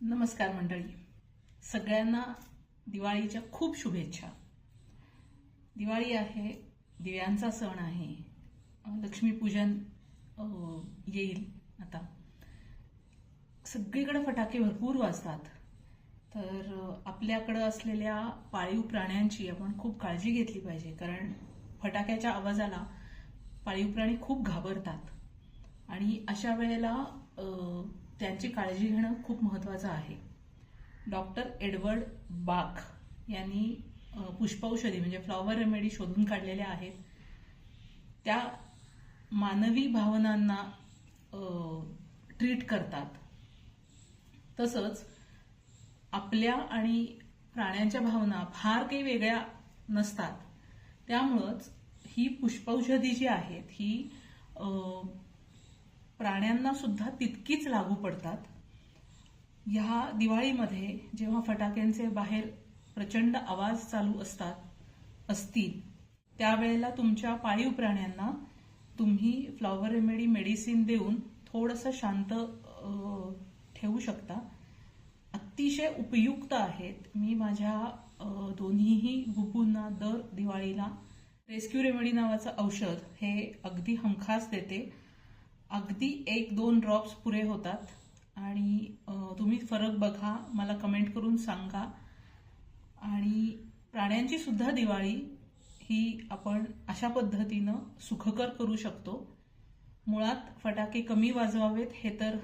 नमस्कार मंडळी. सगळ्यांना दिवाळीच्या खूप शुभेच्छा. दिवाळी आहे दिव्यांचा सण आहे लक्ष्मीपूजन येईल आता. सगळीकडे फटाके भरपूर वाजतात. तर आपल्याकडं असलेल्या पाळीव प्राण्यांची आपण खूप काळजी घेतली पाहिजे कारण फटाक्याच्या आवाजाला पाळीव प्राणी खूप घाबरतात. आणि अशा वेळेला त्यांची काळजी घेणं खूप महत्त्वाचं आहे. डॉक्टर एडवर्ड बाक यांनी पुष्पौषधी म्हणजे फ्लॉवर रेमेडी शोधून काढलेल्या आहेत. त्या मानवी भावनांना ट्रीट करतात. तसंच आपल्या आणि प्राण्यांच्या भावना फार काही वेगळ्या नसतात. त्यामुळंच ही पुष्पौषधी जी आहेत ही प्राण्यांना सुद्धा तितकीच लागू पडतात. ह्या दिवाळीमध्ये जेव्हा फटाक्यांचे बाहेर प्रचंड आवाज चालू असतात असतील त्यावेळेला तुमच्या पाळीव प्राण्यांना तुम्ही फ्लॉवर रेमेडी मेडिसिन देऊन थोडंसं शांत ठेवू शकता. अतिशय उपयुक्त आहेत. मी माझ्या दोन्हीही गुपूंना दर दिवाळीला रेस्क्यू रेमेडी नावाचं औषध हे अगदी हमखास देते. अगदी एक दोन ड्रॉप्स पुरे होतात. आणि तुम्ही फरक बघा मला कमेंट करून सांगा. आणि प्राण्यांची सुद्धा दिवाळी ही आपण अशा पद्धतीनं सुखकर करू शकतो. मुळात फटाके कमी वाजवावेत हे तर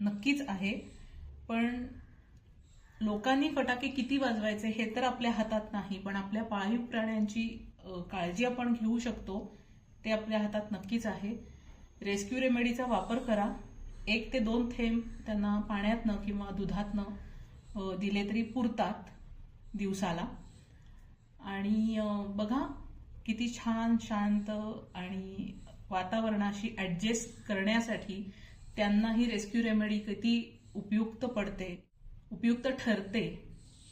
नक्कीच आहे. पण लोकांनी फटाके किती वाजवायचे हे तर आपल्या हातात नाही पण आपल्या पाळीव प्राण्यांची काळजी आपण घेऊ शकतो ते आपल्या हातात नक्कीच आहे. रेस्क्यू रेमेडीचा वापर करा. एक ते दोन थेंब त्यांना पाण्यातनं किंवा दुधातनं दिले तरी पुरतात दिवसाला. आणि बघा किती छान शांत आणि वातावरणाशी ॲडजस्ट करण्यासाठी त्यांना ही रेस्क्यू रेमेडी किती उपयुक्त पडते उपयुक्त ठरते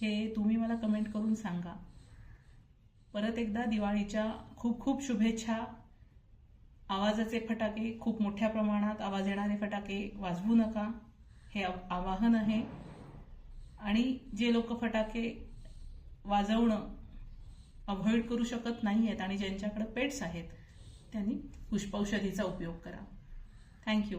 हे तुम्ही मला कमेंट करून सांगा. परत एकदा दिवाळीच्या खूप खूप शुभेच्छा. आवाजाचे फटाके खूप मोठ्या प्रमाणात आवाज येणारे फटाके वाजवू नका. हे आवाहन आहे. आणि जे लोक फटाके वाजवणं अव्हॉइड करू शकत नाही आहेत आणि ज्यांच्याकडे पेट्स आहेत त्यांनी पुष्पौषधीचा उपयोग करा. थँक्यू